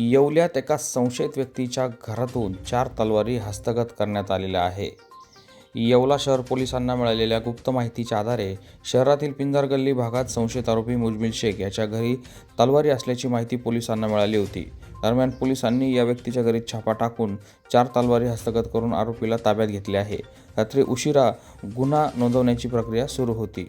येवल्यात एका संशयित व्यक्तीच्या घरातून चार तलवारी हस्तगत करण्यात आलेल्या आहे. येवला शहर पोलिसांना मिळालेल्या गुप्त माहितीच्या आधारे शहरातील पिंजर गल्ली भागात संशयित आरोपी मुजमिल शेख याच्या घरी तलवारी असल्याची माहिती पोलिसांना मिळाली होती. दरम्यान पोलिसांनी या व्यक्तीच्या घरी छापा टाकून चार तलवारी हस्तगत करून आरोपीला ताब्यात घेतले आहे. रात्री उशिरा गुन्हा नोंदवण्याची प्रक्रिया सुरू होती.